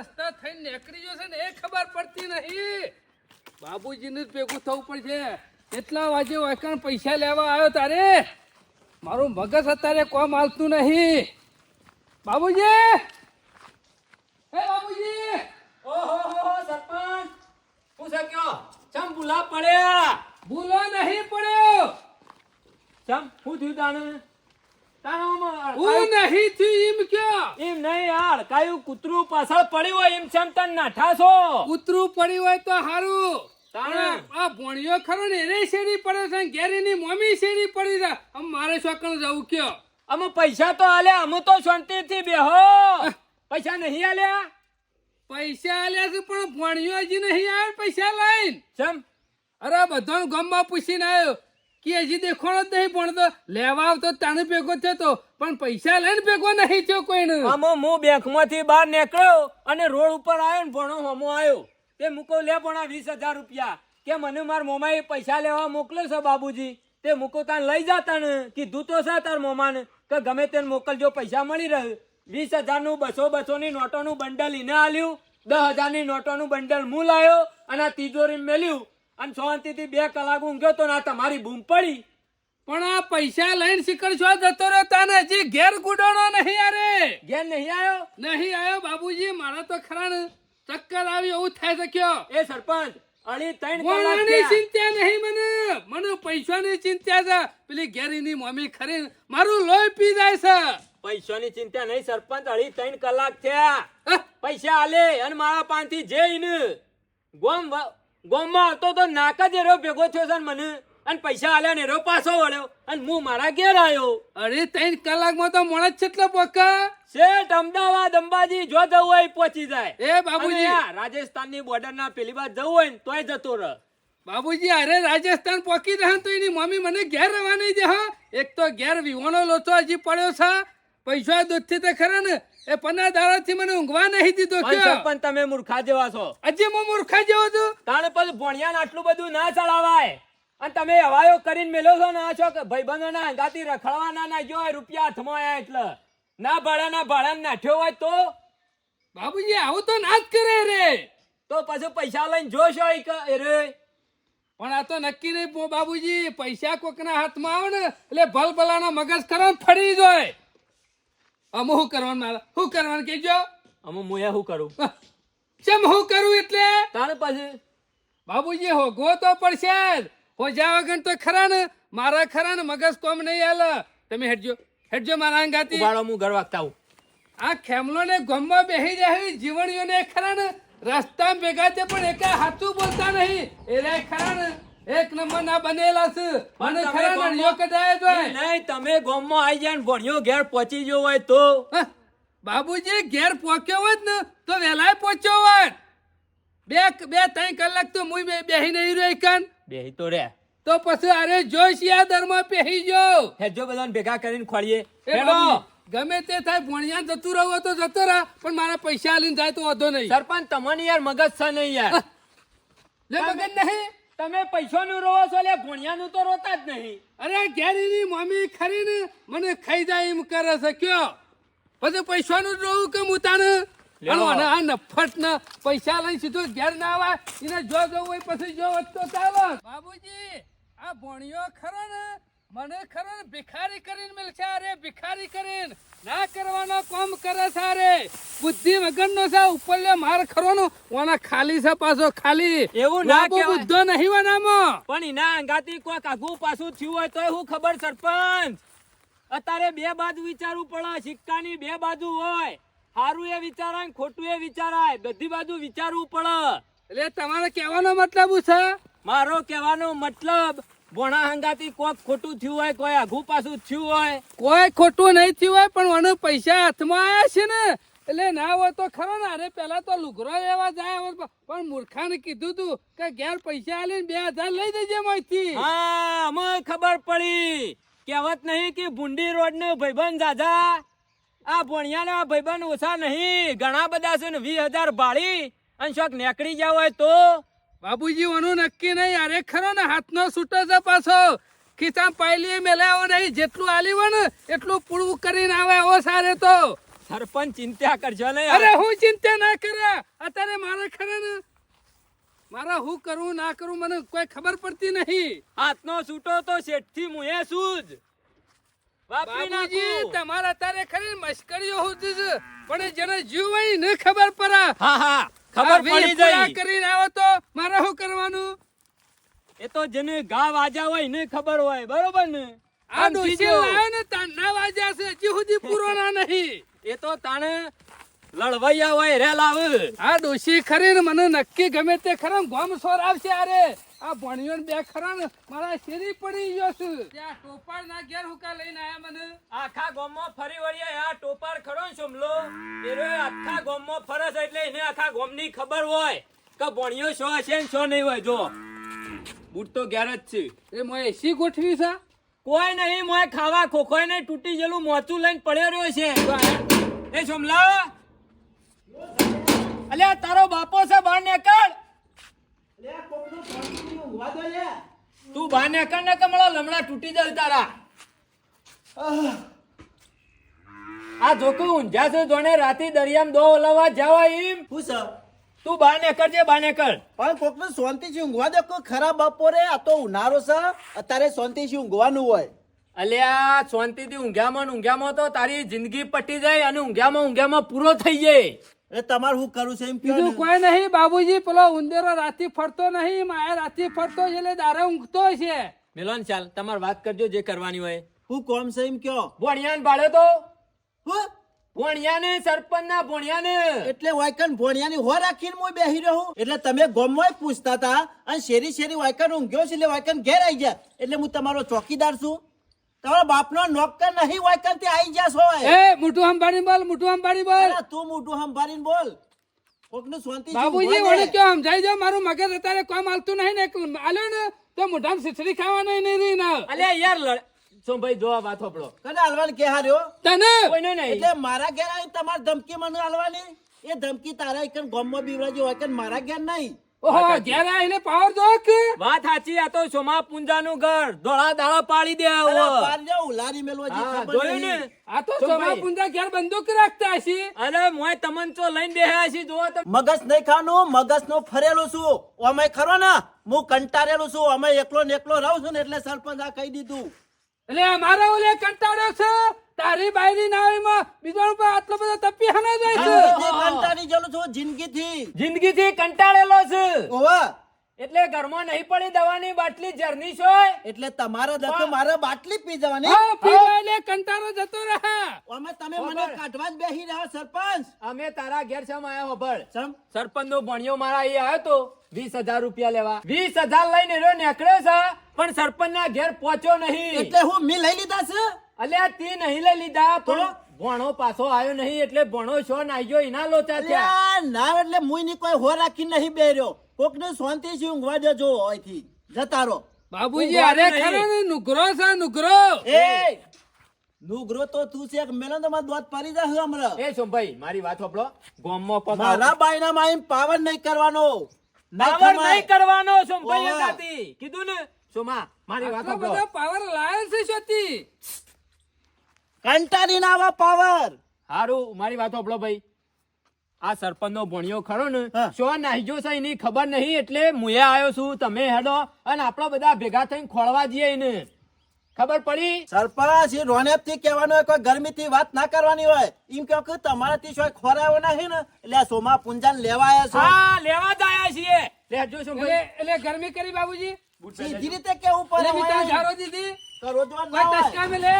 રસ્તા થઈને નીકળી ગયો છે ને એ ખબર પડતી નહીં. બાબુજીને જ ભેગું થવું પડશે. કેટલા વાગે વાયકણ પૈસા લેવા આવ્યો તારે? મારું મગજ અત્યારે કોમ હાલતું નહીં. બાબુજી! હે બાબુજી! ઓહો સરપંચ! હું છે કયો? ચમ ભૂલા પડ્યા? ભૂલો નહીં પડ્યો. ચમ હું થયું તાણે હું નહીં થયું એમ કયો? એમ નહીં યાર કાયું કૂતરું પાછળ પડ્યું હોય એમ ચમ તન નાઠા છો કૂતરું પડ્યું હોય તો હારું. તાણે. આ ભોણિયો ખરો ને એને શેરી પડે છે ઘેરી ઘેરીની મમ્મી શેરી પડી છે. આમ મારે શોકણ જવું કયો? અમે પૈસા તો આલ્યા અમે તો શાંતિથી બેહો. પૈસા નહીં આલ્યા? પૈસા આલ્યા છે પણ ભોણિયો હજી નહીં આવ્યો પૈસા લઈને. ચમ. અરે બધાને ગમમાં પૂછીને આવ્યો. કે હજી દેખોણો જ નહીં ભણતો લેવા આવતો તાણે ભેગો થયો તો પણ પૈસા લઈને ભેગો નહીં થયો કોઈને. આમો હું બેંકમાંથી બહાર નીકળ્યો અને રોડ ઉપર આવ્યો ને ભણો હમો આવ્યો. તે મૂકો લે ભણા, વીસ હજાર રૂપિયા. કે મને માર મોમાએ પૈસા લેવા મોકલ્યો છે બાબુજી. તે મૂકો તાન લઈ જાતા ને. કીધું તો છે તાર મોમાને કે ગમે તેને મોકલજો, પૈસા મળી રહે. વીસ હજારનું બસો બસોની નોટોનું બંડલ એને આલ્યું. દસ હજારની નોટોનું બંડલ હું લાયો અને આ તિજોરી મેલ્યું. અને શાંતિથી બે કલાક ઊંઘ્યો તો ના તમારી બૂમ પડી. પણ આ પૈસા લઈને શિખર છો જતો રહ્યો તાને. હજી ઘેર ગુડોણો નહીં અરે ઘેર નહીં આવ્યો નહીં આવ્યો બાબુજી મારા તો ખરા ચક્કર આવી એવું થાય શક્યો એ સરપંચ અઢી ત્રણ ચિંતા નહીં મને. મને પૈસાની ચિંતા છે. પેલી ઘેરીની મમ્મી ખરી મારું લોહી પી જાય છે. પૈસાની ચિંતા નહીં સરપંચ અઢી ત્રણ કલાક થયા. પૈસા આલે અને મારા પાંથી જઈને ગોમ ગોમમાં આવતો તો નાક જ એરો ભેગો થયો છે મને. અને પૈસા આલ્યા ને એરો પાછો વળ્યો. અને હું મારા ઘેર આવ્યો અરે ત્રણ કલાકમાં તો મળે કેટલો પક્કા? શેઠ અમદાવાદ અંબાજી જો જવું હોય પહોંચી જાય. એ બાબુજી. રાજસ્થાનની બોર્ડર ના પેલી બાદ જવું હોય ને તોય જતો રહ. બાબુજી અરે રાજસ્થાન પોકી રહે તો એની મમ્મી મને ઘેર રહેવા નહીં દે હા. એક તો ઘેર વિવાનો લોચો હજી પડ્યો છે. પૈસા દૂધથી તો ખરા ને. એ પંદર દાડાથી મને ઊંઘવા નહીં દીધો પણ કયો? સરપંચ તમે મૂર્ખા જેવા છો. હજી હું મૂર્ખા જેવો છું? તાણે પછી ભણિયાને આટલું બધું ના ચડાવાય. અને તમે હવાયો કરીને મેલો છો ને આ છો કે ભાઈબંધો ના હંગાતી રખડવાના ના ગયો હોય રૂપિયા હાથમાં આવ્યા એટલે. ના ભાડા ના ભાડા નાઠ્યો હોય તો? બાબુજી આવું તો ના જ કરે રે. તો પછી પૈસા લઈને જોશો કે રે. પણ આ તો નક્કી નહીં બાબુજી. પૈસા કોકના હાથમાં આવે ને એટલે ભલભલાનો મગજ ખરો ફરી જાય. અમે શું કરવાનું મારે શું કરવાનું કેજો અમે મુયા શું કરું? ચમ હું કરું એટલે? તારે પાસે બાબુજી હોગવો તો પડશે હોજા વગર તો ખરા ને. મારા ખરા ને મગજ કોમ નહીં હાલે. તમે હેડજો. હેડજો મારા અંગાતી ઉભાડો હું ઘર વાગતા આવું. આ ખેમલો ને ગમમાં બેહી જાય જીવણીઓને ખરા ને. રસ્તા ભેગા છે પણ એકા હાથું બોલતા નહીં. એ ખરા ને. એક નંબર ના બનેલા છે. મને ખરા ને ગામમાં- યો કદાય જ નહીં તમે ગોમમાં આવી જાય ભણ્યો ઘેર પહોંચી ગયો હોય તો. બાબુજી ઘેર પહોંચ્યો હોત ને તો વહેલાય પહોંચ્યો હોત. બે બે ત્રણ કલાક તો મુઈ બેહી નહીં રહ્યો કાન બેહી તો રે. તો પછી અરે જોઈશ યા દરમાં પહેરી જો હેજો બધાને ભેગા કરીને ખોળીએ. હેડો ગમે તે થાય ભણિયા જતું રહો તો જતો રહ પણ મારા પૈસા લઈને જાય તો વધો નહીં. સરપંચ તમને યાર મગજ છે નહીં યાર. લે મગજ નહીં. તમે પૈસાનું રોવો છો એટલે ભણિયાનું તો રોતા જ નહીં. અરે ઘેરીની મમ્મી ખરીને મને ખાઈ જાય એમ કરે છે કયો? પછી પૈસાનું જ રહું કે હું તાને અને આ નફટ ને પૈસા લઈ સીધો ઘેર ના આવે એને જો જવું હોય પછી જો વધતો ચાલો. બાબુજી આ ભણ્યો ખરો ને? મને ખરો ભિખારી કરીને મળશે અરે ભિખારી કરીને. ના કરવાનો કામ કરે છે અરે. બુદ્ધિ વગરનો છે ઉપરલે માર ખરો નો ઓના ખાલી છે પાછો ખાલી. એવું ના કે. બુદ્ધો નહીં વનામો પણ એના અંગાથી કોક આગુ પાછું થયું હોય તોય હું ખબર સરપંચ. અત્યારે બે બાજુ વિચારવું પડે સિક્કાની બે બાજુ હોય. સારું એ વિચારાય ખોટું એ વિચારાય. બધી બાજુ વિચારવું પડે. એટલે તમારે કહેવાનો મતલબ શું છે? મારો કહેવાનો મતલબ ભોણા હંગાથી કોઈક ખોટું થયું હોય કોઈ આઘું પાછું થયું હોય. કોઈ ખોટું નહીં થયું હોય પણ મને પૈસા હાથમાં આવ્યા છે ને. એટલે ના હોય તો ખરો ને અરે પેલા તો લુગરો લેવા જાય પણ મૂર્ખાને કીધું તું કે ઘેર પૈસા આલીને બે હજાર લઈ દેજે મોયથી હા અમે ખબર પડી. કહેવત નહીં કે ભૂંડી રોડ ને ભાઈબંધ જાજા. આ ભણિયાના ભાઈબંધ ઓછા નહીં. ઘણા બધા છે ને વીસ હજાર ભાળી અને શોખ નેકળી જાવ હોય તો. બાબુજી ઓનું નક્કી નહીં. અરે ખરો ને હાથનો છૂટો છે પાછો. ખિસ્સા પાયલી મેલાવો નહીં. જેટલું આલી ને એટલું પૂરું કરીને આવે એવો સારે તો. સરપંચ ચિંતા કરજો ને અરે હું ચિંતા ના કરે? અત્યારે મારે ખરે ને મારા હું કરવું ના કરવું મને કોઈ ખબર પડતી નહીં. હાથનો છૂટો તો શેઠથી મુએ શું જ. બાબુજી તમારા અત્યારે ખરી મશ્કરીઓ હોતી છે. પણ જેને જીવ હોય ને ખબર પડે. હા હા. ખબર પડી જાય. કરીને આવો તો મારે શું કરવાનું? એ તો જેને ગા વાજા હોય ને ખબર હોય બરોબર ને? આ ડોસી. લાવ્યો ને તાના વાજ્યા છે હજી સુધી પૂરો ના નહીં. એ તો તાણે લડવૈયા હોય રે લાવ આ ડોસી ખરી ને મને નક્કી ગમે તે ખરા ગોમ સોર આવશે અરે આ ભણ્યો ને બે ખરા ને મારા શેરી પડી ગયો છે. ત્યાં ટોપાળ ના ઘેર હુકા લઈને આયા મને. આખા ગામમાં ફરી વળીએ આ ટોપાર ખરો ને સુમલો એરો આખા ગામમાં ફરે છે એટલે એને આખા ગામની ખબર હોય કે ભણ્યો શો છે ને શો નહીં હોય. જો બૂટ તો ઘેર જ છે. એ મોય એસી ગોઠવી છે? કોઈ નહીં મોય ખાવા ખોખોય નહીં તૂટી ગયેલું મોચું લઈને પડ્યો રહ્યો છે. એ સોમલા અલ્યા તારો બાપો છે બહાર નીકળ. તું બાને કર ને કમળા લમણા તૂટી જાય તારા. આ જોકું ઊંઝા છે જોને રાતે દરિયામાં દો ઓલવા જવા એમ. હું સર? તું નીકળ છે બહાર નીકળ પણ શાંતિ થી ઊંઘવા દે કોઈ ખરાબ બપોરે આ તો ઉનાળો છે. અત્યારે શાંતિથી ઊંઘવાનું હોય. અલ્યા શાંતિથી ઊંઘ્યામાં ને ઊંઘ્યામાં તો તારી જિંદગી પટી જાય અને ઊંઘ્યામાં ઊંઘ્યામાં પૂરો થઈ જાય. એ તમારે હું કરું છે? એમ કીધું કોઈ નહીં બાબુજી પેલો ઉંદેરો રાતી ફરતો નહીં માયા રાતી ફરતો છે એટલે દારે ઊંઘતો છે. મિલન ચાલ તમારે વાત કરજો જે કરવાની હોય. હું કોમ છે એમ કયો ભોણિયાને ભાડે તો? હું? ભોણિયાને સરપંચ ના ભોણિયાને. એટલે વાયકન ભોણિયાની હો રાખીને હું બેહી રહ્યો એટલે તમે ગોમમાં પૂછતા હતા અને શેરી શેરી વાયકન ઊંઘ્યો છે એટલે વાયકન ઘેર આવી ગયા. એટલે હું તમારો ચોકીદાર છું. તમારો બાપનો નોકર નહીં વાયકન તે આવી ગયા હોય એ મોટું હંભારી બોલ મોટું હંભારી બોલ. તું મોઢું હંભારી બોલ. કોકનું શાંતિ બાબુજી દે. કયો? સમજાઈ જાવ મારું મગજ અત્યારે કોમ હાલતું નહીં ને. આલ્યો ને તો મોઢામાં સિસરી ખાવાનું નહીં રહી ના. અલ્યા યાર લડ સોમભાઈ જો આ વાત હોપડો કને હાલવાનું કે હાર્યો? તને? કોઈને નહીં. એટલે મારા ઘેર આવી તમાર ધમકી મને હાલવાની? એ ધમકી તારા એકન ગોમમાં બીવરાજી હોય કે મારા ઘેર નહીં? ઓહો ઘેર આવીને પાવર દો કે? વાત સાચી આ તો સોમા પુંજાનું ઘર. ધોળા દાળા પાડી દે આવો. ઉલારી મેલવા જે જોયું ને? આ તો સોમા પુંજા ઘેર બંદૂક રાખતા હશે. અરે મોય તમન ચો લઈને બેહ્યા છે જો મગજ નહીં ખાવાનું મગજ નો ફરેલો છું. અમે ખરો ને? હું કંટાળેલું છું. અમે એકલો ને એકલો રહું છું ને એટલે સરપંચ આ કહી દીધું. એટલે અમારો ઓલે કંટાળ્યો છે. તારી બાયરી નાવીમાં બીજો પર આટલો બધો તપી હનો જાય છે. કંટાળી ગયેલું છું જિંદગી થી જિંદગીથી. કંટાળેલો છે. ઓવા. એટલે ઘરમાં નહીં પડી દવાની બાટલી જરની છો એટલે તમારા દખો મારો બાટલી પી જવાની. હા પીવા એટલે કંટાળો જતો રહે. અમે તમે મને કાઢવા જ બેહી રહ્યા સરપંચ. અમે તારા ઘેર છમ આયા હોભળ. સરપંચ નો ભણ્યો મારા અહીં આવ્યો તો વીસ હજાર રૂપિયા લેવા. વીસ હજાર લઈને રહ્યો નીકળ્યો છે પણ સરપંચ ના ઘેર પહોંચ્યો નહીં. એટલે હું મી લઈ લીધા છે? અલ્યા તે નહીં લઈ લીધા પણ ભણો પાછો આવ્યો નહીં એટલે ભણો છો નાઈ ગયો એના લોચા થયા. ના એટલે મુઈ ની કોઈ હો રાખી નહીં બેર્યો કોક ને શાંતિ થી ઊંઘવા દેજો અહીંથી. જતા રહો. બાબુજી અરે. ખરો ને નુગરો છે નુગરો. એ નુગરો તો તું છે એક મેલો તો દોત પાડી જા હમણાં. એ સોમભાઈ મારી વાત હોપડો ગોમમાં પગ મારા બાયના માં આવીને પાવર નહીં કરવાનો. પાવર નહીં કરવાનો સોમભાઈ. એકાથી. કીધું ને સોમા મારી વાત બધો પાવર લાવે છે શોતી કંટાળીને આવા પાવર હારું મારી વાત હોપડો ભાઈ આ સરપંચ નો ભણ્યો ખરો ને. શું નાહીજો છે એની ખબર નહીં એટલે મુએ આવ્યો છું તમે હેડો અને આપણા બધા ભેગા થઈને ખોળવા જઈએ એને ખબર પડી? સરપંચ એ રોનેપથી કહેવાનું હોય કોઈ ગરમી થી વાત ના કરવાની હોય. એમ કહો કે તમારાથી શું ખોરાયો નહીં ને એટલે આ સોમા પૂંજન લેવા આવ્યા છો. હા લેવા જ આયા છીએ. લે જો શું એટલે ગરમી કરી બાબુજી? સીધી રીતે કેવું પડે? હોય. ઝારો દીધી. તો રોજવાન ના હોય. ટસકા મેલે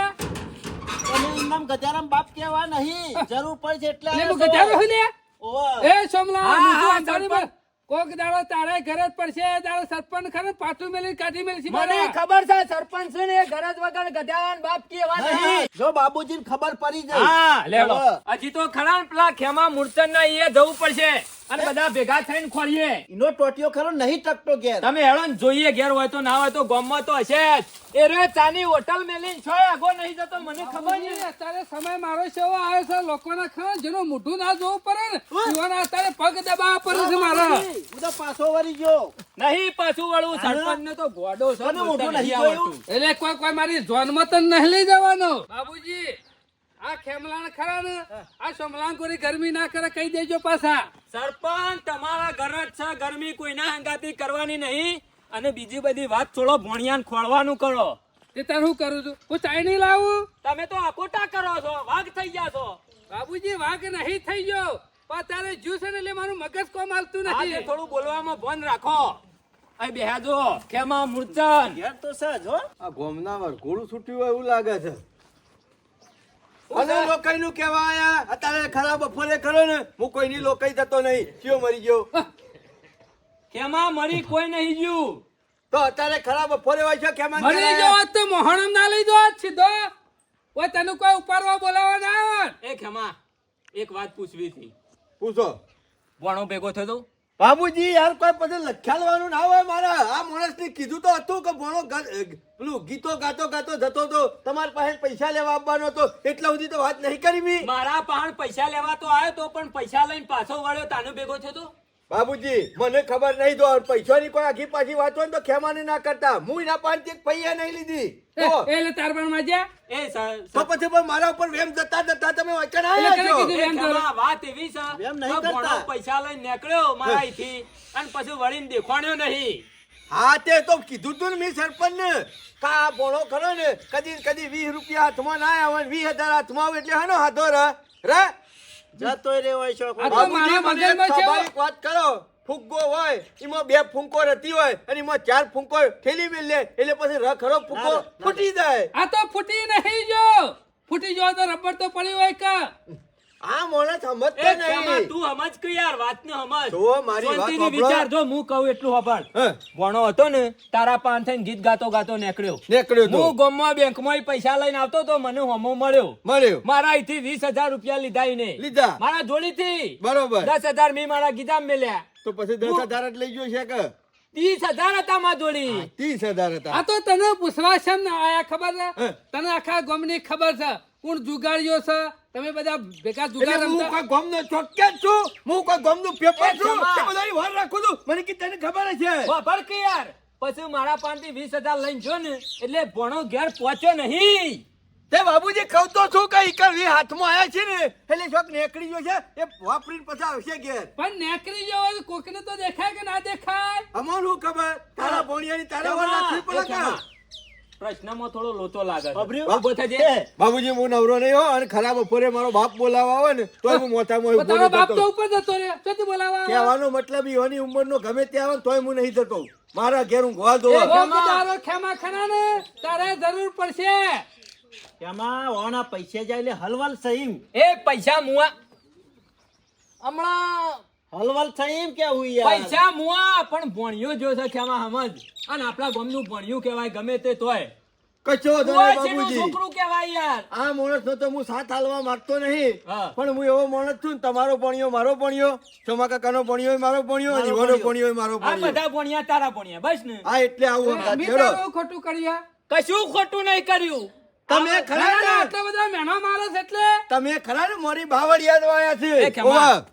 તમે ઇમામ ગજારામ બાપ કેવા નહીં. જરૂર પડશે એટલે આવ્યા. ગજારો હોય ને? ઓ એ સોમલા હા, હા. માં કોક દાડો તારે ઘરે જ પડશે દાડો સરપંચ ખરે પાછું મેલી કાઢી મેલી મને ખબર છે સરપંચ છે ને ગરજ વગર ગધાન બાપ કેવા હા, નહીં જો બાબુજી ખબર પડી જાય. હા લેવો હજી તો ખરા પેલા ખેમા મૂર્તન ના એ જવું પડશે. અને બધા ભેગા થઈને ખોરીએ એનો ટોટિયો ખરો નહીં ટકતો ઘેર. તમે હેળો ને જોઈએ ઘેર હોય તો ના હોય તો ગોમમાં તો હશે જ. એ રે ચાની હોટલ મેલીને છો આગો નહીં જતો મને ખબર છે. અત્યારે સમય મારો છે એવો આવે છે લોકોના ખરા જેનો મોઢું ના જોવું પડે ને એવાના અત્યારે પગ દબાવવા પડે છે મારા. હું તો પાછો વળી ગયો. નહીં પાછું વળવું સરપંચ ને તો ગોડો છે મોઢું નહીં નહીં એટલે કોઈ કોઈ મારી જોનમાં તો નહીં લઈ જવાનો. બાબુજી આ ખેમલાણ ખરા ને? આ સોમલાંકુરી ગરમી ના કરે કહી દેજો પાછા. સરપંચ તમારા ઘર જ છે ગરમી કોઈના હંગાતી કરવાની નહીં. અને બીજી બધી વાત છોડો ભોણિયાને ખોળવાનું કરો. તે તાર હું કરું છું? હું ચાઈ નહીં લાવું? તમે તો અકોટા કરો છો વાઘ થઈ ગયા છો. બાબુજી વાઘ નહીં થઈ ગયો. પણ તારે જ્યુસ ને એટલે મારું મગજ કોમ હાલતું નથી. થોડું બોલવામાં બંધ રાખો. અહીં બેહાજો કેમાં મૂર્ચન યાર તો સજ હો. આ ગોમના વરઘોડું છૂટ્યું હોય એવું લાગે છે. અને લોકાઈનું કેવા આયા અત્યારે ખરાબ બપોરે કરો ને હું કોઈની લોકાઈ જતો નહીં. કયો મરી ગયો? ખેમા મરી કોઈ નહીં ગયું. તો અત્યારે ખરાબ બપોરે હોય છે કેમાં મરી ગયો તો મોહણમ ના લઈ દો સીધો. ઓય તને કોઈ ઉપાડવા બોલાવવા ના આવે એ ખેમા એક વાત પૂછવી હતી. પૂછો. ભણો ભેગો થયો તો? બાબુજી, યાર કોઈ પછી લખ્યાલવાનું ના હોય મારા. આ માણસને કીધું તો હતું કે ભણો પેલું ગીતો ગાતો ગાતો જતો તો તમારા પાસે પૈસા લેવા આવવાનો હતો. એટલા સુધી તો વાત નહીં કરી મારા પાસે પૈસા લેવા તો આવ્યો તો પણ પૈસા લઈને પાછો વળ્યો, તાનો ભેગો થયો તો? બાબુજી મને ખબર નહીં તો પૈસાની કોઈ આખી પાછી વાત હોય તો ખેમાને ના કરતા. હું એના પાંચ એક પૈયા નહીં લીધી. એટલે તાર પણ માજ્યા એ તો પછી પણ મારા ઉપર વેમ જતા જતા તમે વચન આવ્યા વાત એવી છે વેમ નહીં કરતા. પૈસા લઈને નીકળ્યો મારાથી અને પછી વળીને દેખાણ્યો નહીં. હા તે તો કીધું તું ને મેં સરપંચ ને કા ભોળો ખરો ને કદી કદી વીસ રૂપિયા હાથમાં ના આવે વીસ હજાર હાથમાં આવે એટલે હાનો હાથો રે. છો. વાત કરો. ફુગ્ગો હોય એમાં બે ફૂંકો રહેતી હોય અને એમાં ચાર ફૂંકો ઠેલી મેલ લે એટલે પછી રખરો ફૂંકો. ફૂટી જાય. આ તો ફૂટી નહીં જો ફૂટી જો તો રબર તો પડી હોય કે? આ માણસ સમજતો નહીં. તું સમજ કે યાર વાતને સમજ. જો મારી વાત વિચાર જો હું કહું એટલું હબળ ભણો હતો ને તારા પાન થઈને ગીત ગાતો ગાતો નીકળ્યો. નીકળ્યો હું ગોમમાં બેંકમાં પૈસા લઈને આવતો તો મને હોમો મળ્યો. મળ્યો. મારા અહીંથી વીસ હજાર રૂપિયા લીધા એને. લીધા. મારા જોડીથી. બરોબર. દસ હજાર મેં મારા ગીધા મેલ્યા. તો પછી દસ હજાર જ લઈ ગયો છે કે? ત્રીસ હજાર હતા મા જોડી. ત્રીસ હજાર હતા. આ તો તને પૂછવા છે ને આયા ખબર છે? તને આખા ગામની ખબર છે? કોણ જુગાડ્યો છે? તમે બધા ભેગા એટલે હું કોઈ ગોમનો ચોક્યા જ છું? હું કોઈ ગોમનું પેપર છું. તે બધાની વાર રાખું છું. મને કે તને ખબર છે? ખબર કે યાર. પછી મારા પાનથી વીસ હજાર લઈને જો ને એટલે ભણો ઘેર પહોંચ્યો નહીં. તે બાબુજી કહું તો છું કે ઈકર હાથમાં આયા છે ને? એટલે શોક નેકડી ગયો છે. એ વાપરીને પછી આવશે ઘેર. પણ નેકરી હોય કોકને તો દેખાય કે ના દેખાય? અમારું ખબર? તારા ભોણિયાની તારા વાર રાખવી પડે પ્રશ્નમાં થોડો લોચો લાગે છે. થજે. બાબુજી હું નવરો નહીં હો અને ખરા બપોરે મારો બાપ બોલાવા આવે ને તો હું મોટામાં પણ તારો બાપ તો ઉપર જતો રે ચોથી બોલાવા કહેવાનો મતલબ ઈવાની ઉંમરનો ગમે તે આવે તોય હું નહીં જતો. મારા ઘેર હું ગવા દો તારો ખેમા ખરા ને તારે જરૂર પડશે. એમાં ઓના પૈસા જાય એટલે હલવલ સહીમ. એ પૈસા મુઆ. હમણાં હલવલ સહીમ કેવું યાર? પૈસા મુઆ પણ ભણ્યો જો છે ખેમા સમજ. અને આપણા ગામનું ભણ્યું કહેવાય ગમે તે તોય. કચો બાબુજી છોકરું કહેવાય યાર. આ માણસ નો તો હું સાથ હાલવા માંગતો નહીં. પણ હું એવો માણસ છું ને તમારો ભણ્યો મારો ભણ્યો ચોમા કાકાનો ભણ્યો મારો ભણ્યો અને જીવાનો ભણ્યો. ભણ્યો મારો આ બધા ભણ્યા તારા ભણ્યા. બસ ને. હા એટલે આવું ખોટું કર્યા કશું ખોટું નહીં કર્યું. તમે ખરા આટલા બધા મહેનો મારે છે એટલે? તમે ખરા ને મોરી બાવળિયા વાયા એ છે ઓવા.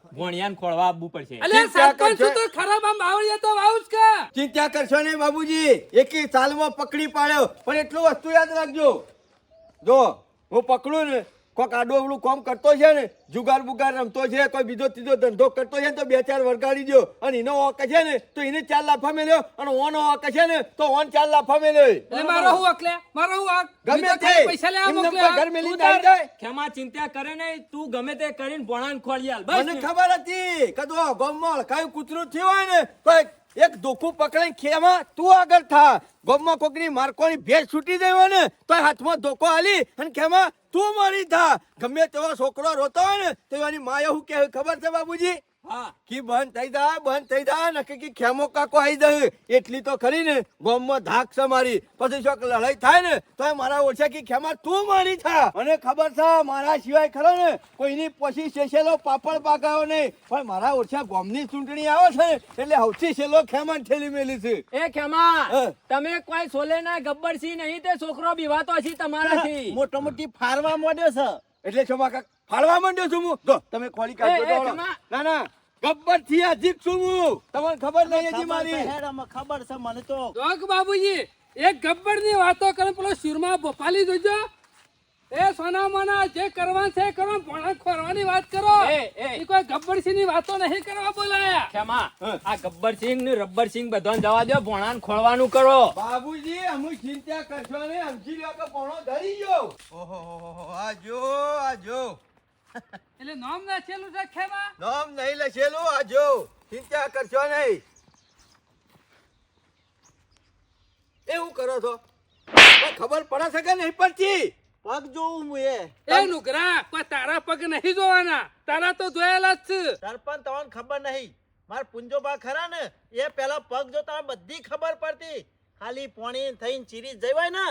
ખોળવા આપવું પડશે. ચિંતા સરપંચ તો ખરાબ આમ બાવળિયા તો જ કે. ચિંતા કરશો ને બાબુજી. એકી સાલમાં પકડી પાડ્યો. પણ એટલું વસ્તુ યાદ રાખજો. જો હું પકડું ને કોક આડો અવળું કોમ કરતો છે ને જુગાર બુગાર રમતો છે કોઈ બીજો ત્રીજો ધંધો કરતો છે ને તો બે ચાર વરગાડી દો અને એનો ઓક છે ને તો એને ચાર લાફા મેલ્યો અને ઓનો ઓક છે ને તો ઓન ચાર લાફા મેલ્યો. એટલે મારો હું અકલે મારો હું હક? ગમે તે. પૈસા લે આ મોકલે? ઘર. મેલી તું જાય ખેમા ચિંતા કરે ને તું ગમે તે કરીને ભણાન ખોળી આલ બસ. મને ખબર હતી કદો ગોમોળ ગોમમાં કઈ કૂતરું થયું હોય ને કોઈ એક- ધોખું દોખું પકડીને ખેમાં તું આગળ થા. ગોમમાં કોકની મારકોની ભેજ છૂટી ગઈ હોય ને તો હાથમાં ધોકો આલી અને ખેમાં તું મરી થા ગમે તેવા છોકરો રોતો હોય ને, તો એની માએ શું કે ખબર છે બાબુજી હા કી બંધ થઈ જા બંધ થઈ જા ને કે ખેમો કાકો આવી જાય. એટલી તો ખરી ને ગોમમાં ધાક છે મારી. પછી શોક લડાઈ થાય ને તો મારા ઓછા કે ખેમા તું મારી થા મને ખબર છે મારા સિવાય ખરો ને કોઈની પછી શેષેલો પાપડ પાકાયો નહીં. પણ મારા ઓછા ગોમની ચૂંટણી આવે છે એટલે સૌથી છેલ્લો ખેમા ઠેલી મેલી છે. એ ખેમા તમે કોઈ સોલે ના ગબ્બર સી નહીં તે છોકરો બીવાતો છે તમારાથી. મોટો મોટી ફારવા મોડ્યો છે. એટલે છો કાકા ફાળવા માંડ્યો છું હું. જો તમે ખોલી કાઢજો. ખેમા. ના ના ગબ્બરથી અજીબ છું હું. તમને ખબર નહીં હજી મારી. ખબર છે મને તો. જોક બાબુજી એક ગબ્બરની વાતો કરે પેલો સુરમાં ભોપાલી જોજો. એ સોના મોના જે કરવા છે કરો ભોણા ખોરવાની વાત કરો. એ, એ. કોઈ ગબ્બરસિંહની વાતો નહીં કરવા બોલાયા. ક્ષમા. આ ગબ્બરસિંહ ને રબ્બરસિંહ બધાને જવા દો ભોણા ખોળવાનું કરો. બાબુજી અમુ ચિંતા કરશો ને સમજી લો કે પોણો ધરી ગયો. ઓહો આ જો આ જો. એટલે નામ નાખેલું છે ખેમા? નામ નહીં લખેલું આ જો ચિંતા કરશો નહીં. એવું કરો છો? ખબર પડે છે કે નહીં પડતી? પગ જોવું હું એ. એ નુગરા કોઈ તારા પગ નહીં જોવાના. તારા તો જોયેલા જ છે. સરપંચ તમને ખબર નહીં. માર પુંજોબા ખરા ને? એ પેલા પગ જોતા બધી ખબર પડતી. ખાલી પોણી થઈને ચીરી જવાય ને?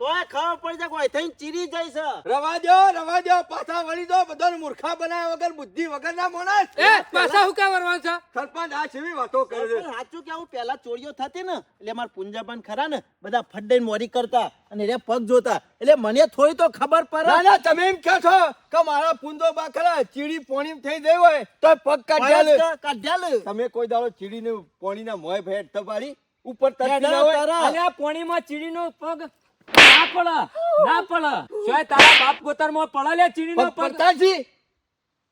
તોય ખબર પડી જાય કોઈ થઈને ચીરી જાય છે. રવા દો રવા દો પાછા વળી દો બધાને મૂર્ખા બનાવ્યા વગર બુદ્ધિ વગર ના મોણસ એ પાછા હુકા વરવા છે? સરપંચ આ છેવી વાતો કરે છે. સાચું કે કેવું પેલા ચોરીઓ થતી ને એટલે માર પુંજાબાન ખરા ને બધા ફડ્ડઈને મોરી કરતા અને રે પગ જોતા. એટલે મને થોડી તો ખબર પડે. ના ના તમે એમ કહો છો કે મારા પુંદો બાખરા ચીડી પોણી થઈ ગઈ હોય તો પગ કાઢ્યા લે. કાઢ્યા લે. તમે કોઈ દાડો ચીડીને પોણીના મોય ભેટ તો પાડી ઉપર તરતી ના હોય. અને અલ્યા પોણીમાં ચીડીનો પગ ના પડે ના પડે. શોય તારા બાપ ગોતરમાં પડે લે ચીની નો પગ. પડતા જી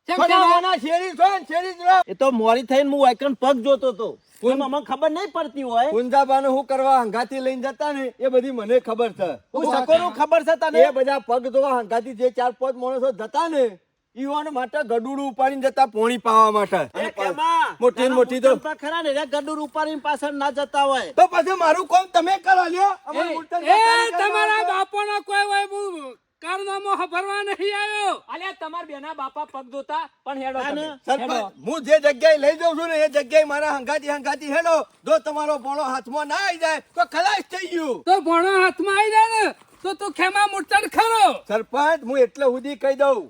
કેમ થોડા ખેમા? વાના શેરી છો શેરી જ એ તો મોરી થઈને હું વાયકન પગ જોતો તો એમ અમને ખબર નહીં પડતી હોય. પુંજાબાનું હું કરવા હંગાથી લઈને જતા ને એ બધી મને ખબર છે. હું સકોનું ખબર છે તને? એ બધા પગ ધોવા હંગાથી જે ચાર પાંચ માણસો જતા ને ઈવન માટે ગડુડું ઉપાડીને જતા પોણી પાવા માટે. એ મોટી મોટી તો ખરા ને રે ઉપાડીને પાછળ ના જતા હોય. તો પછી મારું કોમ તમે કરો લ્યો. એ તમારા. બાપોનો કોઈ હોય હું કારનામો ભરવા નહીં આવ્યો. અલ્યા તમાર બેના બાપા પગ ધોતા પણ હેડો. સરપંચ હું જે જગ્યાએ લઈ જાઉં છું ને એ જગ્યાએ મારા હંગાતી હંગાતી હેડો. જો તમારો ભોણો હાથમાં ના આવી જાય તો ખલાસ થઈ ગયું. તો ભોણો હાથમાં આવી જાય ને તો તું ખેમા મૂર્તન ખરો. સરપંચ હું એટલે સુધી કહી દઉં.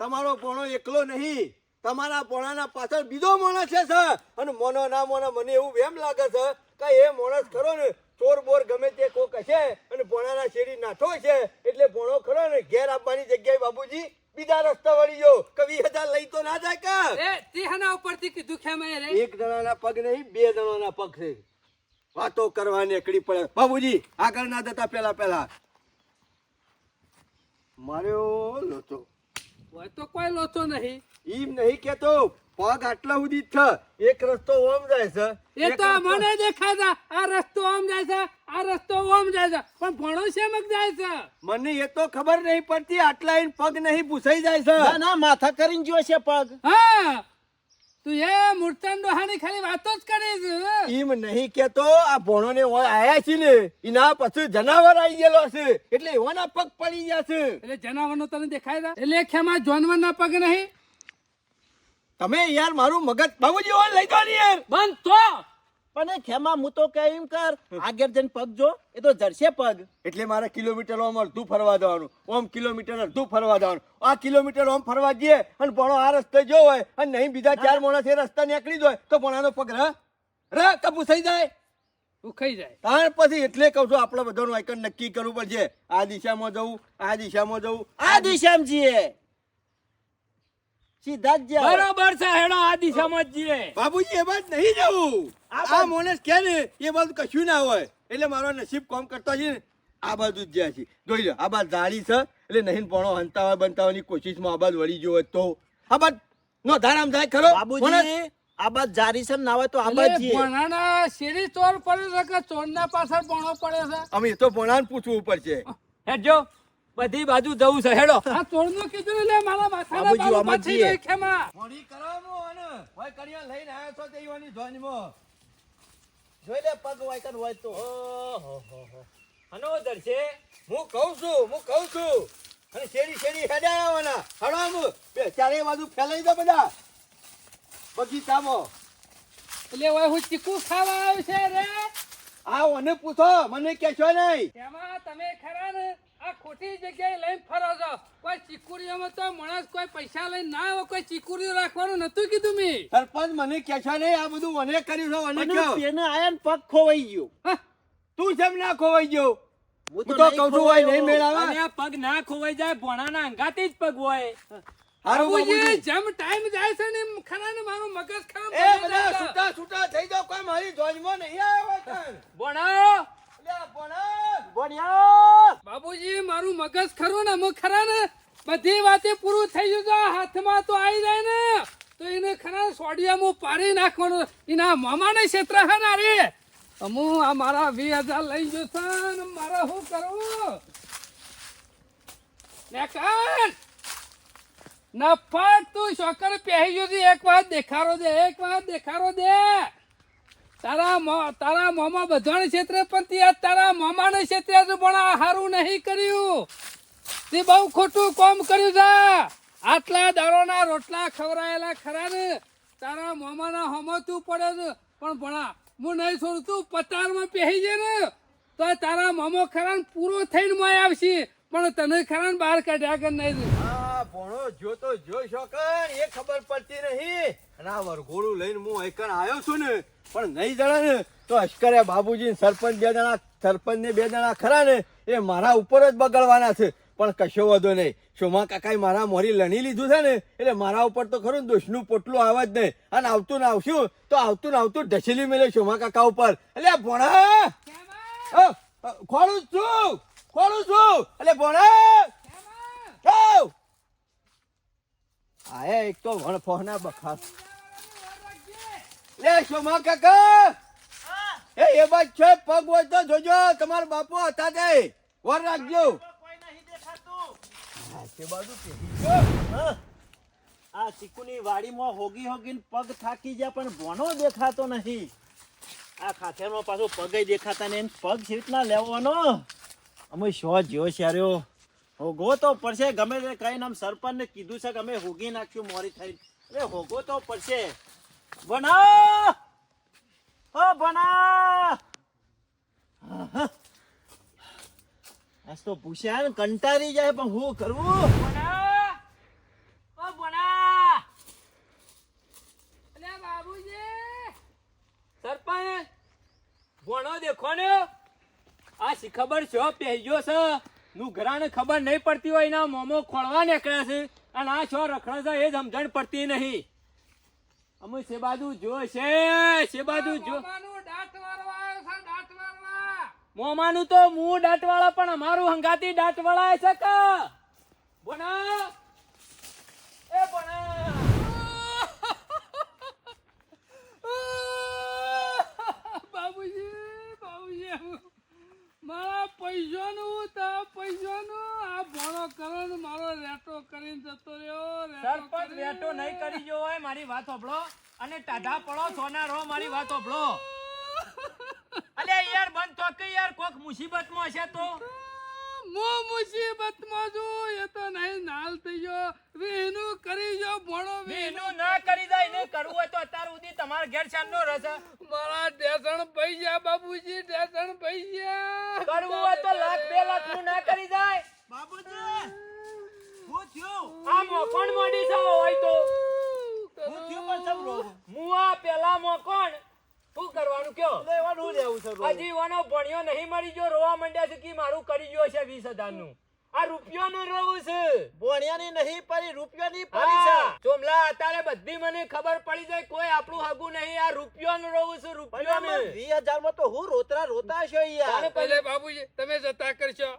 તમારો પોણો એકલો નહીં. તમારા પોણાના પાછળ બીજો માણસ છે સર. અને મોનો ના મોનો મને એવું એમ લાગે છે કે એ માણસ ખરો ને ચોર બોર ગમે તે કોક હશે અને પોણાના શેરી નાઠો છે એટલે પોણો ખરો ને ઘેર આપવાની જગ્યાએ બાબુજી બીજા રસ્તા વળી ગયો કે વીસ હજાર લઈ તો ના જાય કા? એ તીહના ઉપરથી કીધું ખેમા રે. એક જણાના પગ નહીં બે જણાના પગ છે. વાતો કરવા નીકળી પડે. બાબુજી આગળ ના જતા પેલા પેલા માર્યો લોચો. હોય તો કોઈ લોચો નહીં. ઈમ નહીં કેતો પગ આટલા સુધી જ છે એક રસ્તો ઓમ જાય છે એ તો મને દેખાય છે આ રસ્તો ઓમ જાય છે આ રસ્તો ઓમ જાય છે. પણ ભણો શેમક જાય છે? મને એ તો ખબર નહીં પડતી આટલા પગ નહીં પૂછાઈ જાય છે. ના માથા કરીને જોશે પગ. હા. તું એ મૂર્તન ડોહાની ખાલી વાતો જ કરી છે ઈમ નહીં કેતો આ ભોણો ને આયા છે ને એના પછી જનાવર આવી ગયેલો છે એટલે એવાના પગ પડી ગયા છે. એટલે જનાવરનો તને દેખાય ના એટલે ખેમા જાનવરના પગ નહીં? તમે યાર મારું મગજ બાબુજી ઓન લઈ દો ને યાર. બંધ તો પણ એ ખેમા હું તો કે એમ કર આગળ જઈને પગ જો એ તો જરશે પગ. એટલે મારે કિલોમીટર ઓમ અડધું ફરવા જવાનું ઓમ કિલોમીટર અડધું ફરવા જવાનું. આ કિલોમીટર ઓમ ફરવા જઈએ અને ભણો આ રસ્તે જો હોય અને નહીં બીજા ચાર માણસ એ રસ્તા નીકળી જાય તો ભણાનો પગ ર. ર કપુ થઈ જાય. તું ખાઈ જાય. તાર પછી એટલે કહું છું આપણે બધાનું આઈકન નક્કી કરવું પડશે. આ દિશામાં જવું આ દિશામાં જવું. આ દિશામાં જઈએ. સીધા જ બરોબર છે હેડો આ દિશામાં જ જઈએ. બાબુજી એ બાદ નહીં જવું. આ મોનસ કે ને એ બાજુ કશું ના હોય. એટલે મારો નસીબ કોમ કરતો છે ને આ બાજુ જ જ્યાં છે. જોઈ લો આ બાજુ જાળી છે એટલે નહીં પોણો હંતા હોય બનતાવાની કોશિશમાં આ બાજુ વળી હોય તો. આ બાદ નો ધારામ થાય ખરો? બાબુજી આ બાદ જારી છે ના હોય તો આ બાદ જઈએ. ભણાના શેરી ચોર પડે છે કે ચોરના પાછળ પોણો પડે છે? અમે એ તો પોણાને પૂછવું પડશે. હેડજો. બધી બાજુ જવું છે. હેડો. આ તોડનું કીધું એટલે મારા માથાના આમાં ઊભા થઈ ખેમા. મોડી કરાવો અને હોય કરિયા લઈને આયો છો તે ઈવાની ધ્વજમાં. જોઈ લે પગ વાયકન હોય તો હો હો હો. હનો દર્શે હું કહું છું હું કહું છું. અને શેરી શેરી હેડ્યા હડો હળવામ બે ચારે બાજુ ફેલાઈ દો બધા. બગીચામાં એટલે હવે હું ચીકુ ખાવા આવ્યો છે રે? આ મને પૂછો મને કહેશો નહીં. એમાં તમે ખરા ને? ખોટી જગ્યાએ લઈને ફરો છો. કોઈ ચીકુરીઓમાં તો માણસ કોઈ પૈસા લઈને ના આવે કોઈ ચીકુરીઓ રાખવાનું નતું કીધું મેં. સરપંચ મને કહેશો નહીં આ બધું મને કર્યું છે મને કહો. એને આયા ને પગ ખોવાઈ ગયો. તું જેમ ના ખોવાઈ ગયો? હું તો કહું છું હોય નહીં મેળાવે. અને આ પગ ના ખોવાઈ જાય ભોણાના અંગાથી જ પગ હોય. જેમ ટાઈમ જાય છે ને એમ ને મારું મગજ ખરાબ એ થઈ બધા જાય છૂટા છૂટા થઈ જાઓ કોઈ મારી ધ્વજમાં નહીં આવ્યો તન. બાબુજી મારું મગજ ખરું ને? અમુક ખરા ને? બધી વાતે પૂરું થઈ ગયું તો હાથમાં તો આવી જાય ને. તો એને ખરા સોડિયામાં પાડી નાખવાનું. એના મામાને ક્ષેત્ર હે ને અરે અમુ આ મારા વી હજાર લઈ ગયો છે મારે શું કરવું? ને કાન નફાટ તું શોકર પહેરી ગયો એક વાર દેખાડો દે એક વાર દેખાડો દે. તારા મો- તારા મામા બધાને ક્ષેત્રે પણ ત્યાં તારા મોમાને ક્ષેત્રે પણ આ સારું નહીં કર્યું. તે બહુ ખોટું કામ કર્યું છે. આટલા દારોના રોટલા ખવરાયેલા ખરા ને. તારા મોમાના હમતું પડે છે. પણ ભણા હું નહીં છોડું, તું પતારમાં પહેરી જાય ને. તો તારા મામો ખરા ને પૂરો થઈને મોય આવશે. પણ તને ખરા ને બહાર કાઢ્યા કે નહીં ભણો, જો તો જો શોકન એ ખબર પડતી નહીં. અને આ વરઘોડું લઈને હું એકણ આવ્યો છું ને પણ નહીં જણા ને તો અશ્કરે બાબુજી સરપંચ બે જણા સરપંચ ને બે જણા ખરા ને એ મારા ઉપર જ બગડવાના છે. પણ કશો વધો નહીં. શોમા કાકાએ મારા મોરી લણી લીધું છે ને એટલે મારા ઉપર તો ખરું દોષનું પોટલું આવે જ નહીં. અને આવતું ને આવશું તો આવતું ને આવતું ઢસેલી મેલે શોમા કાકા ઉપર. એટલે ભોણા! જ છું ખોળું છું. એટલે ભણા! આયા એક તો વણ ફોહના બખાસ. લે શોમા કાકા! એ એ બાજ છે પગ હોય તો જોજો તમારા બાપુ હતા તે. વર રાખજો. આ ચીકુની વાડીમાં હોગી હોગીને પગ થાકી ગયા પણ ભણો દેખાતો નહીં. આ ખાખેરમાં પાછો પગે દેખાતા નહીં પગ સીટના લેવાનો. અમે શો જ્યો શાર્યો હોગો તો પડશે ગમે તે કઈ નામ સરપંચને કીધું છે કે અમે હોગી નાખ્યું મોરી થઈ અરે હોગો તો પડશે. ભણા ઓ ભણા. આજ તો પૂછ્યા ને કંટાળી જાય પણ હું કરવું? ભણા! ઓ ભણા! અલ્યા બાબુજી! સરપંચ ભણો દેખો ને. આ શી ખબર છો પહેજો છે? નું ઘરાને ખબર નહીં પડતી હોય એના મોમો ખોળવા નીકળ્યા છે. અને આ છો રખડા છે એ સમજણ પડતી નહીં. અમે સે બાજુ જો છે બાજુ જો. મોમાનું છે, તો મું દાંતવાળા પણ અમારું હંગાતી દાંતવાળા છે કે? બોના. એ બોના. બાબુજી બાબુજી મારા પૈસાનું તો પૈસાનું. આ ભણો કરો ને મારો રેટો કરીને જતો રહ્યો સરપંચ રેટો નહીં કરી જો હોય મારી વાત સાંભળો અને ટાઢા પડો સોના રહો મારી વાત સાંભળો અલે યાર બંધ તો કે યાર કોક મુસીબતમાં હશે તો. હું મુસીબતમાં છું એ તો નહીં નાલ થઈ ગયો. વેનું કરી જો ભણો એનું ના કરી જાય ને કરવું હોય તો અત્યાર સુધી તમારા ઘેર ચાંદનો રસ મારા ઢેસણ પૈસા બાબુજી ઢેસણ પૈસા. કરવું હોય તો લાખ બે લાખનું ના કરી જાય. બાબુજી હું થયો? આ મોકોણ મોડી છે હોય તો. હું થયો પણ સમ રોગ મુઆ પેલા મોકોણ શું કરવાનું કયો? લેવાનું લેવું છે હજી વાનો ભણ્યો નહીં મળી ગયો રોવા માંડ્યા છે કે મારું કરી ગયો છે વીસ હજારનું આ રૂપિયો નું રોવું છે. ભણ્યાની નહીં પડી રૂપિયાની પડી છે. ચોમલા અત્યારે બધી મને ખબર પડી જાય કોઈ આપણું હગું નહીં આ રૂપિયો નું રોવું છે રૂપિયો નું વીસ હજાર હજારમાં તો હું રોતરા રોતા છો યાર. પહેલે બાબુજી તમે જતા કરશો.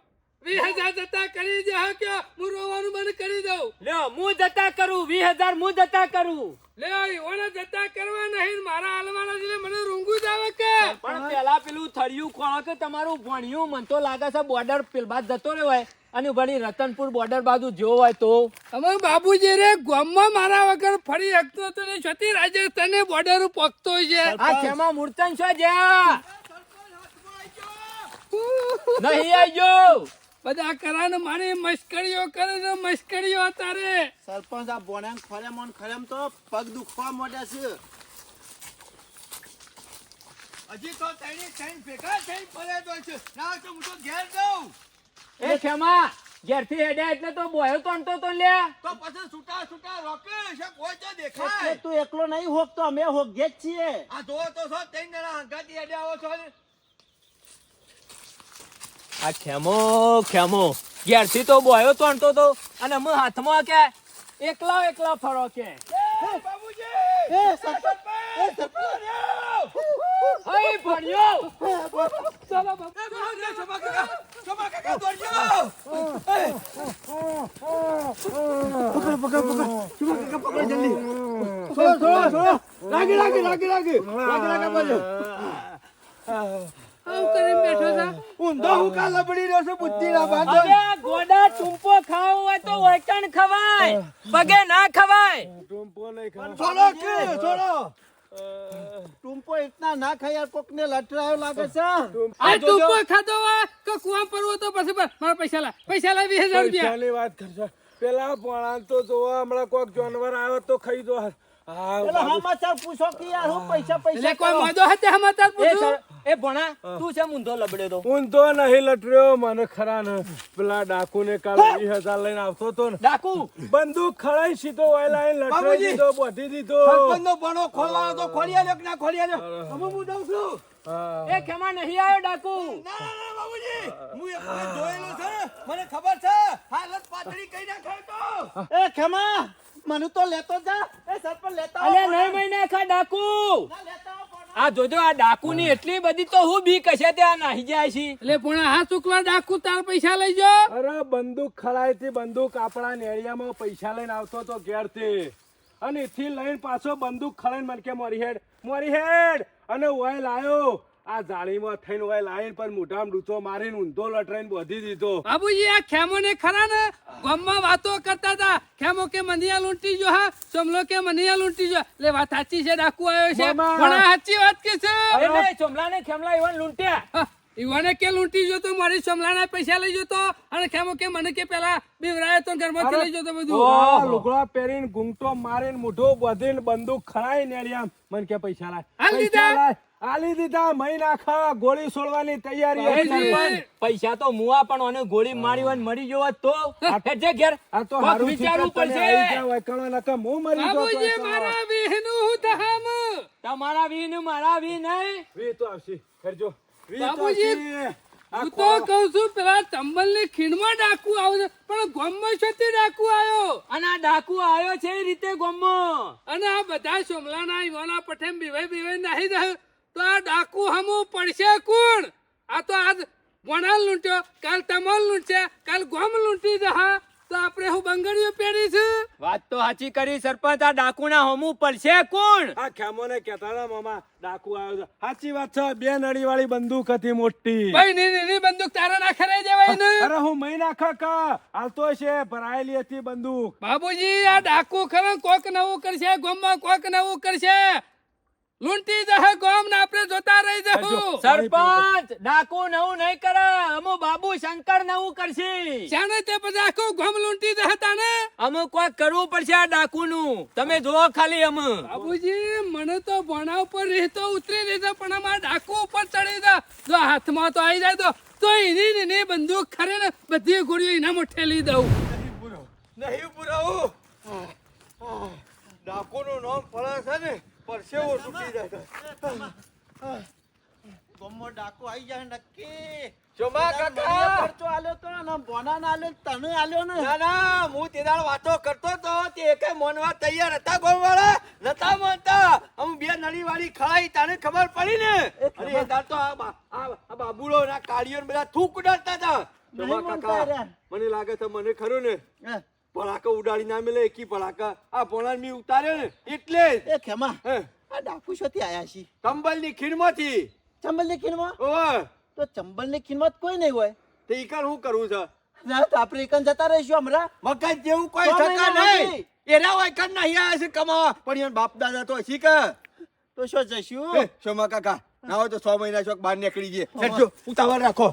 વીસ હજાર જતા કરી દે હા કે હું બંધ કરી દઉં. લ્યો હું જતા કરું વીસ હજાર હું જતા કરું. લે ઓને જતા કરવા નહીં મારા હાલવાના છે મને રૂંગું જ આવે કે. પણ પેલા પેલું થળિયું ખોળો કે તમારું ભણ્યું મન તો લાગે છે બોર્ડર પેલબાદ જતો રહ્યો હોય. અને વળી રતનપુર બોર્ડર બાજુ જો હોય તો? અમે બાબુજી રે ગામમાં મારા વગર ફરી હકતો હતો ને છતી રાજસ્થાને બોર્ડર પકતો છે. આ ખેમા મૂર્તન છે જ્યાં? નહીં આવજો બધા કરાને મારી મશ્કરીઓ કરે છે મશ્કરીઓ અત્યારે સરપંચ આ બોણાંગ ખરેમ ને ખરેમ તો પગ દુખવા મોડે છે. હજી તો તેની ત્રણ ભેગા થઈને પડેલો છે. ના તો હું તો ઘેર જાઉં. એ ખેમા ઘેરથી હેડ્યા એટલે તો બોયો તોડતો તો લે. તો પછી છૂટા છૂટા રોકે છે કોઈ તો દેખાય. તું એકલો નહીં હોક તો અમે હોક જ છીએ. આ જો તો સો ત્રણ જણા હંગાતી આવો છો ને. આ ખેમો ખેમો. ઘેરથી તો બોયો તોણતો તો. અને હું હાથમાં કે એકલા એકલા ફરો કે. લાગી લાગી લાગી લાગી. લાગી લાગી બાજુ કરીને બેઠો છે? ઊંધો હું કા લબડી રહ્યો છે બુદ્ધિ ના બાંધો હવે ગોડા ટૂંપો ખાવો હોય તો વૈકણ ખવાય પગે ના ખવાય. છોડો કે છોડો. ટૂંપો ઇતના ના ખાય યાર કોકને લટરાયો લાગે છે. આ ટૂંપો ખાધો હોય કે કુવા પરવો તો પછી મારા પૈસા લાવ પૈસા લાવ વીસ હજાર રૂપિયા. પૈસાની વાત કરશો પેલા પોણા તો જોવા હમણાં કોક જાનવર આવ્યો તો ખાઈ દો હા સમાચાર પૂછો કે યાર હું પૈસા પૈસા કોઈ. મોદો સમાચાર પૂછું? સર એ ભણા તું છે ઊંધો લબડ્યો તો તો નહીં લટર્યો મને ખરા ને પેલા ડાકુ ને કાલ વીસ હજાર લઈને આવતો તો ને. ડાકુ! બંદૂક ખળાઈ સીધો વાય લાઈન લટરાઈ દીધો બોધી દીધો. બંદો ભણો ખોલવાનો તો ખોલી આલ્યો કે ના ખોલી આલ્યો હું હું દઉં છું. એ ખેમા નહીં આવ્યો ડાકુ. ના ના ના બાબુજી! હું. એક વખત જોયેલું છે મને ખબર છે. હાલત પાતળી કઈ નાખાય તો. એ ખેમા મને તો લેતો જા. એ સરપંચ લેતા. અલે નહીં મહિને ખા ડાકુ. ના, લેતા. આ જોજો આ ડાકુ ની એટલી બધી તો હું બી કશે ત્યાં નાહી જાય છે. એટલે પણ આ શુક્લા ડાકુ તાર પૈસા લઈ જાઓ અરે બંદૂક ખડાઈ થી બંદૂક આપણા નેળિયામાં પૈસા લઈને આવતો તો ઘેરથી અને એથી લઈને પાછો બંદૂક ખડાઈને મને કે મોરી હેડ મોરી હેડ. અને ઓય લાયો. આ જાળીમાં થઈને હોય લાઈન પર મોઢામાં ડૂચો મારીને ઊંધો લટરાઈને બોધી દીધો. બાબુજી આ ખેમો ને ખરા ને? ગામમાં વાતો કરતા હતા. ખેમો કે મનિયા લૂંટી જો હા? સમલો કે મનિયા લૂંટી જો લે વાત સાચી છે ડાકુ આવ્યો છે. પણ આ સાચી વાત કે છે? એટલે ચોમલા ને ખેમલા ઈવન લૂંટ્યા. ઈવાને કે લૂંટી જો તો મારી સમલાના પૈસા લઈ જતો અને ખેમો કે મને કે પેલા બીવરાયો તો ઘરમાંથી લઈ જતો બધું. લુગડા પહેરીને ગુંગટો મારીને મોઢું બધીને બંદૂક ખરાઈ નેળિયામ મને કે પૈસા લાય. પૈસા લાય. આલી દીધા મહી નાખા ગોળી છોડવાની તૈયારી પૈસા તો મુવા પણ અને ગોળી મારી હોય મરી ગયો હોત તો જે ઘેર આ તો હારું વિચારવું થયું પડશે. ગયા હોય, કણો હું મરી જો તો. મારા વિહનું હું તમારા વી મારા વી નહીં વી તો આવશે. કરજો વી તો બાબુજી, આવશે. હું તો કઉ છું પેલા ચંબલની ખીણમાં ડાકુ આવશે પણ ગામમાં છતી ડાકુ આવ્યો? અને આ ડાકુ આવ્યો છે એ રીતે ગોમો અને આ બધા સોમલાના ઈવાના પઠેમ બીવાઈ બીવાઈ નાહી જાય તો આ ડાકુ હમું પડશે કોણ? આ તો આજ વણાલ લૂંટ્યો કાલ તમલ લૂંટશે કાલ ગોમ લૂંટી જહા તો આપણે હું બંગડીઓ પહેરી છે? વાત તો સાચી કરી સરપંચ આ ડાકુ ના હોમું પડશે કોણ? આ ખેમોને કહેતા હતા મામા ડાકુ આવ્યો છે. સાચી વાત છે બે નળી વાળી બંદૂક હતી મોટી. ભાઈ ની ની ની બંદૂક તારે ના ખરાઈ જવાય ને? અરે હું મહી નાખા કા? હાલતો છે ભરાયેલી હતી બંદૂક. બાબુજી આ ડાકુ ખરો કોક નવું કરશે ગોમમાં કોક નવું કરશે. લૂંટી જહે ગોમ ને આપણે જોતા રહી જહું. સરપંચ ડાકુ નવું નહીં કરે. અમુ બાબુ શંકર નવું કરશે. જાણે તે પછી આખું ગોમ લૂંટી જહે તાને અમુ કોઈ કરવું પડશે આ ડાકુ નું તમે જોવો ખાલી અમ. બાબુજી મને તો ભણા ઉપર રહેતો ઉતરી રહેતો પણ અમારા ડાકુ ઉપર ચડી દો જો હાથમાં તો આવી જાય તો તો એની ને બંદૂક ખરે ને બધી ગોળીઓ એના મોઢે લઈ દઉં. નહીં બુરો ડાકુ નું નામ પડે છે ને. પરસેવો છૂટી જાય ગામમાં ડાકુ આઈ જાય નક્કી. ચોમા મને કાકા! પરચો આલ્યો તો ને બોના ના આલ્યો તને આલ્યો ને. ના ના હું તે દાડ વાતો કરતો તો તે એકે મોનવા તૈયાર હતા ગોમવાળા નતા માનતા. હું બે નળી વાળી ખડાઈ તાને ખબર પડી ને? અને એ દાડ તો આ આ આ બાબુડો ના કાળીઓ ને બધા થૂક ઉડાડતા હતા. કાકા મને લાગે છે મને ખરું ને? પડાકા ઉડાડી ના મેલે એકી પડાકા. આ પોણાને મી ઉતાર્યો ને એટલે એ ખેમા આ ડાકુ શોથી આયા છી. કંબલની ખીણમાંથી. ચંબલની ખીણમાં? ઓય. તો ચંબલની ખીણમાં કોઈ નહીં હોય. તે ઈકણ હું કરું છે? ના તો આપણે એકન જતા રહીશું હમણાં. મગજ જેવું કોઈ થતા નહીં. એરા હોય કણ નહીં આયા છે કમાવા. પણ એના બાપ દાદા તો હસી કે. તો શું જશું શોમા કાકા ના હોય તો સો મહિના ચોક બહાર નીકળી જઈએ ઉતાવળ રાખો.